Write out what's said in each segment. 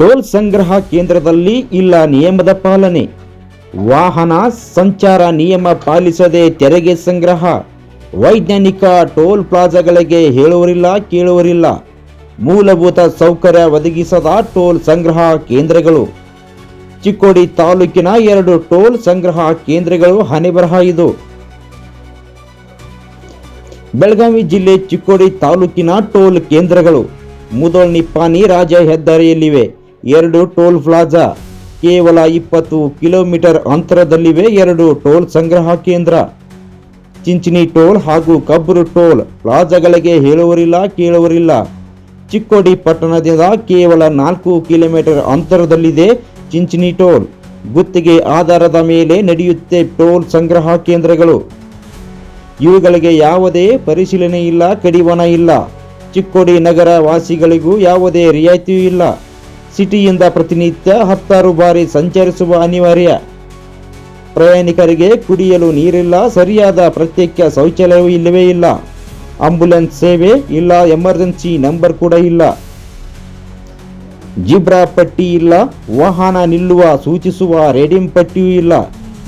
Toll ಸಂಗ್ರಹ ಕೇಂದ್ರದಲ್ಲಿ ಇಲ್ಲ ನಿಯಮದ ಪಾಲನೆ. ವಾಹನ ಸಂಚಾರ ನಿಯಮ ಪಾಲಿಸದೆ ತೆರಿಗೆ ಸಂಗ್ರಹ. ವೈಜ್ಞಾನಿಕ ಟೋಲ್ ಪ್ಲಾಜಾಗಳಿಗೆ ಹೇಳುವರಿಲ್ಲ ಕೇಳುವರಿಲ್ಲ. ಮೂಲಭೂತ ಸೌಕರ್ಯ ಒದಗಿಸದ ಟೋಲ್ ಸಂಗ್ರಹ ಕೇಂದ್ರಗಳು. ಚಿಕ್ಕೋಡಿ ತಾಲೂಕಿನ ಎರಡು ಟೋಲ್ ಸಂಗ್ರಹ ಕೇಂದ್ರಗಳು ಹಣೆಬರಹ ಇದು. ಬೆಳಗಾವಿ ಜಿಲ್ಲೆ ಚಿಕ್ಕೋಡಿ ತಾಲೂಕಿನ ಟೋಲ್ ಕೇಂದ್ರಗಳು. ಮುದೋಳ್ ನಿಪ್ಪಾನಿ ರಾಜ ಹೆದ್ದಾರಿಯಲ್ಲಿವೆ. ಎರಡು ಟೋಲ್ ಪ್ಲಾಜಾ, ಕೇವಲ ಇಪ್ಪತ್ತು ಕಿಲೋಮೀಟರ್ ಅಂತರದಲ್ಲಿವೆ ಎರಡು ಟೋಲ್ ಸಂಗ್ರಹ ಕೇಂದ್ರ. ಚಿಂಚಿನಿ ಟೋಲ್ ಹಾಗೂ ಕಬ್ಬರು ಟೋಲ್ ಪ್ಲಾಜಾಗಳಿಗೆ ಹೇಳುವರಿಲ್ಲ, ಕೇಳುವರಿಲ್ಲ. ಚಿಕ್ಕೋಡಿ ಪಟ್ಟಣದಿಂದ ಕೇವಲ ನಾಲ್ಕು ಕಿಲೋಮೀಟರ್ ಅಂತರದಲ್ಲಿದೆ ಚಿಂಚಿನಿ ಟೋಲ್. ಗುತ್ತಿಗೆ ಆಧಾರದ ಮೇಲೆ ನಡೆಯುತ್ತೆ ಟೋಲ್ ಸಂಗ್ರಹ ಕೇಂದ್ರಗಳು. ಇವುಗಳಿಗೆ ಯಾವುದೇ ಪರಿಶೀಲನೆ ಇಲ್ಲ, ಕಡಿವಾಣ ಇಲ್ಲ. ಚಿಕ್ಕೋಡಿ ನಗರ ವಾಸಿಗಳಿಗೂ ಯಾವುದೇ ರಿಯಾಯಿತಿಯೂ ಇಲ್ಲ. ಸಿಟಿಯಿಂದ ಪ್ರತಿನಿತ್ಯ ಹತ್ತಾರು ಬಾರಿ ಸಂಚರಿಸುವ ಅನಿವಾರ್ಯ. ಪ್ರಯಾಣಿಕರಿಗೆ ಕುಡಿಯಲು ನೀರಿಲ್ಲ, ಸರಿಯಾದ ಪ್ರತ್ಯೇಕ ಶೌಚಾಲಯವೂ ಇಲ್ಲವೇ ಇಲ್ಲ. ಆಂಬ್ಯುಲೆನ್ಸ್ ಸೇವೆ ಇಲ್ಲ, ಎಮರ್ಜೆನ್ಸಿ ನಂಬರ್ ಕೂಡ ಇಲ್ಲ. ಜಿಬ್ರಾ ಪಟ್ಟಿ ಇಲ್ಲ, ವಾಹನ ನಿಲ್ಲುವ, ಸೂಚಿಸುವ ರೇಡಿಯಂ ಪಟ್ಟಿಯೂ ಇಲ್ಲ.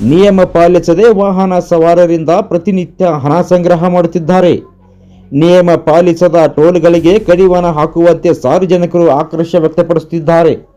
ನಿಯಮ ಪಾಲಿಸದೆ ವಾಹನ ಸವಾರರಿಂದ ಪ್ರತಿನಿತ್ಯ ಹಣ ಸಂಗ್ರಹ ಮಾಡುತ್ತಿದ್ದಾರೆ. ನಿಯಮ ಪಾಲಿಸದ ಟೋಲ್ಗಳಿಗೆ ಕಡಿವಾಣ ಹಾಕುವಂತೆ ಸಾರ್ವಜನಿಕರು ಆಕ್ರೋಶ ವ್ಯಕ್ತಪಡಿಸುತ್ತಿದ್ದಾರೆ.